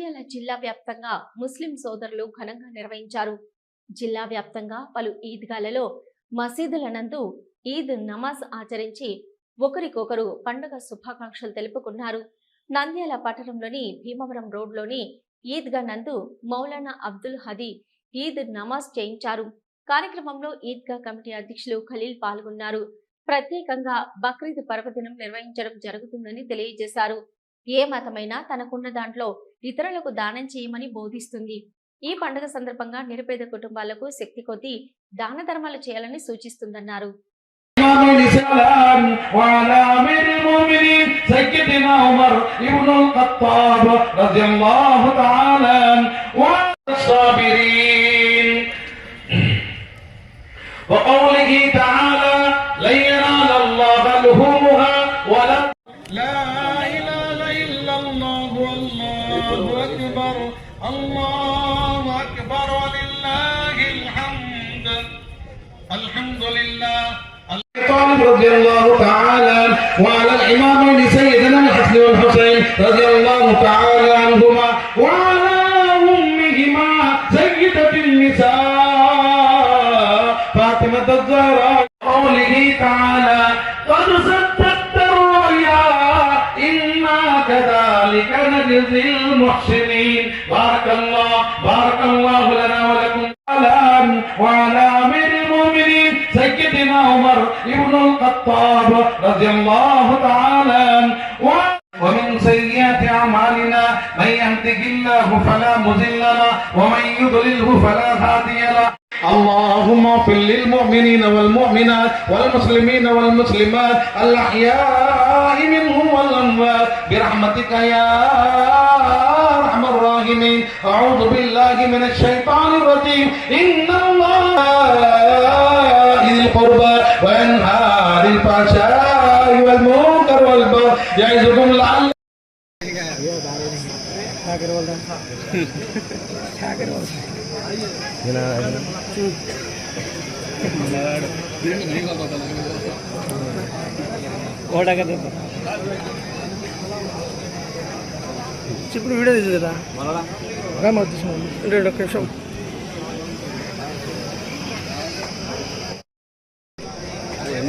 నంద్యాల జిల్లా వ్యాప్తంగా ముస్లిం సోదరులు ఘనంగా నిర్వహించారు. జిల్లా వ్యాప్తంగా పలు ఈద్గాలలో మసీదుల నందు ఈద్ నమాజ్ ఆచరించి ఒకరికొకరు పండుగ శుభాకాంక్షలు తెలుపుకున్నారు. నంద్యాల పట్టణంలోని భీమవరం రోడ్లోని ఈద్గా నందు మౌలానా అబ్దుల్ హదీ ఈద్ నమాజ్ చేయించారు. కార్యక్రమంలో ఈద్గా కమిటీ అధ్యక్షులు ఖలీల్ పాల్గొన్నారు. ప్రత్యేకంగా బక్రీద్ పర్వదినం నిర్వహించడం జరుగుతుందని తెలియజేశారు. ఏ మతమైనా తనకున్న దాంట్లో ఇతరులకు దానం చేయమని బోధిస్తుంది ఈ పండుగ సందర్భంగా నిరుపేద కుటుంబాలకు శక్తి కొద్దీ దాన ధర్మాలు చేయాలని సూచిస్తుందన్నారు إمام الإسلام وعلى أمير المؤمنين سيدنا عمر بن الخطاب رضي الله تعالى عنه وعلى الصابرين وقوله تعالى لن ينال الله لحومها ولا لا الله أكبر ولله الحمد. الحمد لله. طالب رضي الله تعالى وعلى الإمامين سيدنا الحسن والحسين رضي الله تعالى عنهما وعلى أمهما سيدة النساء فاطمة الزهراء قوله تعالى قد صدقت الرؤيا إنا كذلك نجزي المحسنين. الخطاب رضي الله تعالى ومن سيئات أعمالنا من يهده الله فلا مضل له ومن يضلله فلا هادي له. اللهم اغفر للمؤمنين والمؤمنات والمسلمين والمسلمات الأحياء منهم والأموات. برحمتك يا أرحم الراحمين. أعوذ بالله من الشيطان الرجيم. إن الله ذي القربى وينهى عن الفحشاء والمنكر والبغي يعظكم لعلكم ఇప్పుడు వీడియో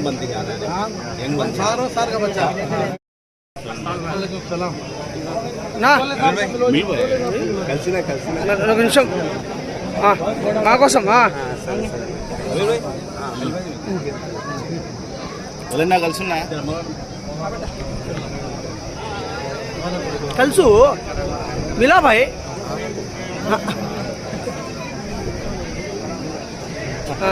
నిమిషం నా ఒక నిమిషం మా కోసం. ఎవరన్నా కలుసున్నా కలుసు మిలా భాయ్ ఆ.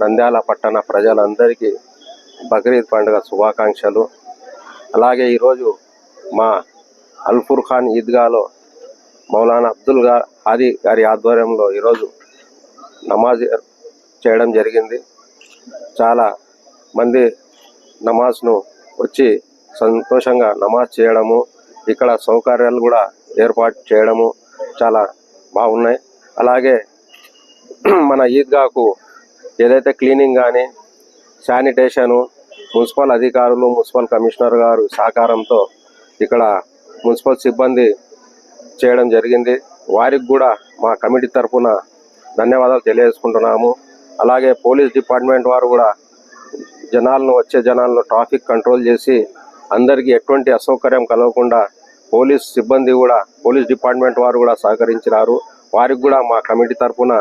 నంద్యాల పట్టణ ప్రజలందరికీ బక్రీద్ పండుగ శుభాకాంక్షలు. అలాగే ఈరోజు మా అల్ఫుర్ ఖాన్ ఈద్గాలో మౌలానా అబ్దుల్గా ఆది గారి ఆధ్వర్యంలో ఈరోజు నమాజ్ చేయడం జరిగింది. చాలా మంది నమాజ్ను వచ్చి సంతోషంగా నమాజ్ చేయడము ఇక్కడ సౌకర్యాలు కూడా ఏర్పాటు చేయడము చాలా బాగున్నాయి. అలాగే మన ఈద్గాకు ఏదైతే క్లీనింగ్ కానీ శానిటేషను మున్సిపల్ అధికారులు మున్సిపల్ కమిషనర్ గారు సహకారంతో ఇక్కడ మున్సిపల్ సిబ్బంది చేయడం జరిగింది. వారికి కూడా మా కమిటీ తరఫున ధన్యవాదాలు తెలియజేసుకుంటున్నాము. అలాగే పోలీస్ డిపార్ట్మెంట్ వారు కూడా జనాలను వచ్చే జనాలను ట్రాఫిక్ కంట్రోల్ చేసి అందరికీ ఎటువంటి అసౌకర్యం కలగకుండా పోలీస్ సిబ్బంది కూడా పోలీస్ డిపార్ట్మెంట్ వారు కూడా సహకరించినారు. వారికి కూడా మా కమిటీ తరఫున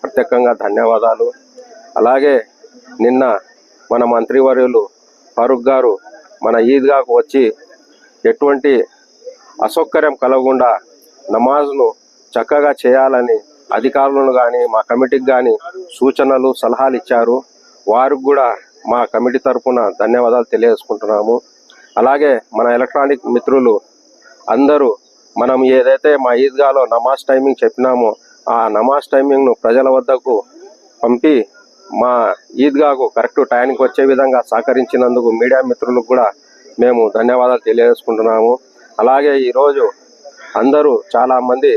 ప్రత్యేకంగా ధన్యవాదాలు. అలాగే నిన్న మన మంత్రివర్యులు ఫరూక్ గారు మన ఈద్గాకు వచ్చి ఎటువంటి అసౌకర్యం కలగకుండా నమాజ్ను చక్కగా చేయాలని అధికారులను కానీ మా కమిటీకి కానీ సూచనలు సలహాలు ఇచ్చారు. వారికి కూడా మా కమిటీ తరఫున ధన్యవాదాలు తెలియజేసుకుంటున్నాము. అలాగే మన ఎలక్ట్రానిక్ మిత్రులు అందరూ మనం ఏదైతే మా ఈద్గాలో నమాజ్ టైమింగ్ చెప్పినామో ఆ నమాజ్ టైమింగ్ను ప్రజల వద్దకు పంపి మా ఈద్గాకు కరెక్ట్ టైంకి వచ్చే విధంగా సహకరించినందుకు మీడియా మిత్రులకు కూడా మేము ధన్యవాదాలు తెలియజేసుకుంటున్నాము. అలాగే ఈరోజు అందరూ చాలామంది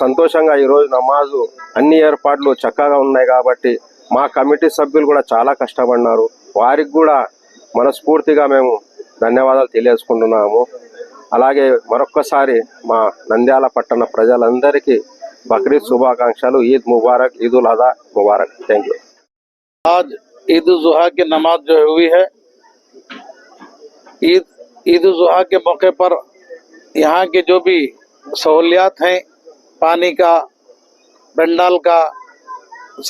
సంతోషంగా ఈరోజు నమాజు అన్ని ఏర్పాట్లు చక్కగా ఉన్నాయి కాబట్టి మా కమిటీ సభ్యులు కూడా చాలా కష్టపడినారు. వారికి కూడా మనస్ఫూర్తిగా మేము ధన్యవాదాలు తెలియజేసుకుంటున్నాము. అలాగే మరొక్కసారి మా నంద్యాల పట్టణ ప్రజలందరికీ బక్రీద్ శుభాకాంక్షలు ఈద్ ముబారక్ ఈదుల్ అదా ముబారక్. Thank you آج عید الاضحیٰ کی نماز جو ہوئی ہے، عید عید الاضحیٰ کے موقع پر یہاں کے جو بھی سہولیات ہیں، پانی کا پنڈال کا،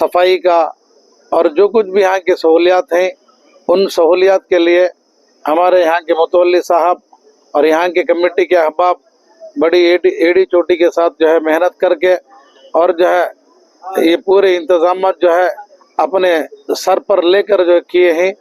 صفائی کا اور جو کچھ بھی یہاں کی سہولیات ہیں، ان سہولیات کے لیے ہمارے یہاں کے متولی صاحب اور یہاں کے کمیٹی کے احباب بڑی ایڈی ایڈی چوٹی کے ساتھ جو ہے محنت کر کے اور جو ہے یہ پورے انتظامات جو ہے اپنے سر پر لے کر جو کیے ہیں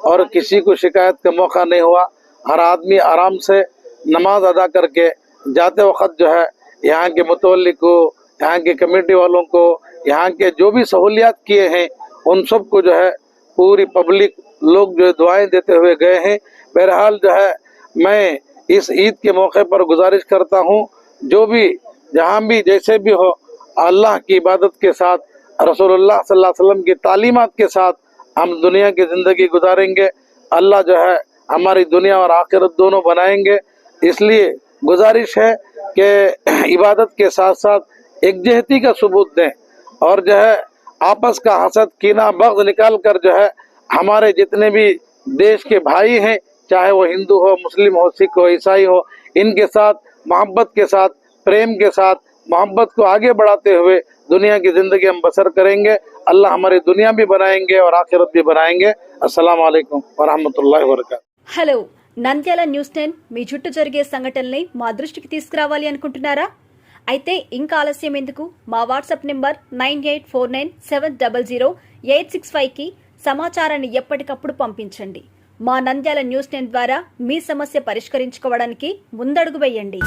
اور کسی کو شکایت کا موقع نہیں ہوا، ہر آدمی آرام سے نماز ادا کر کے جاتے وقت جو ہے، یہاں کے متولی کو، یہاں کے کمیٹی والوں کو، یہاں کے جو بھی سہولیات کیے ہیں، ان سب کو جو ہے پوری پبلک لوگ جو دعائیں دیتے ہوئے گئے ہیں۔ بہرحال جو ہے، میں اس عید کے موقع پر گزارش کرتا ہوں، جو بھی، جہاں بھی جیسے بھی ہو، اللہ کی عبادت کے ساتھ رسول اللہ صلی اللہ علیہ وسلم کی تعلیمات کے ساتھ ہم دنیا کی زندگی گزاریں گے۔ اللہ جو ہے ہماری دنیا اور آخرت دونوں بنائیں گے۔ اس لیے گزارش ہے کہ عبادت کے ساتھ ساتھ یکجہتی کا ثبوت دیں اور جو ہے آپس کا حسد، کینہ، بغض نکال کر جو ہے ہمارے جتنے بھی دیش کے بھائی ہیں، چاہے وہ ہندو ہو، مسلم ہو، سکھ ہو، عیسائی ہو، ان کے ساتھ، محبت کے ساتھ، پریم کے ساتھ मोहब्बत को आगे बढ़ाते हुए दुनिया की ज़िंदगी हम बसर करेंगे अल्लाह हमारी दुनिया भी बनाएंगे और आखिरत भी बनाएंगे अस्सलाम वालेकुम वरहमतुल्लाहि वबरकातुहू హలో నంద్యాల న్యూస్ టెన్ మీ చుట్టూ జరిగే సంఘటనల్ని మా దృష్టికి తీసుకురావాలి అనుకుంటున్నారా అయితే ఇంకా ఆలస్యం ఎందుకు మా WhatsApp number nine eight four nine seven double zero eight six ఫైవ్కి సమాచారాన్ని ఎప్పటికప్పుడు పంపించండి మా నంద్యాల న్యూస్ టెన్ ద్వారా మీ సమస్య పరిష్కరించుకోవడానికి ముందడుగు వేయండి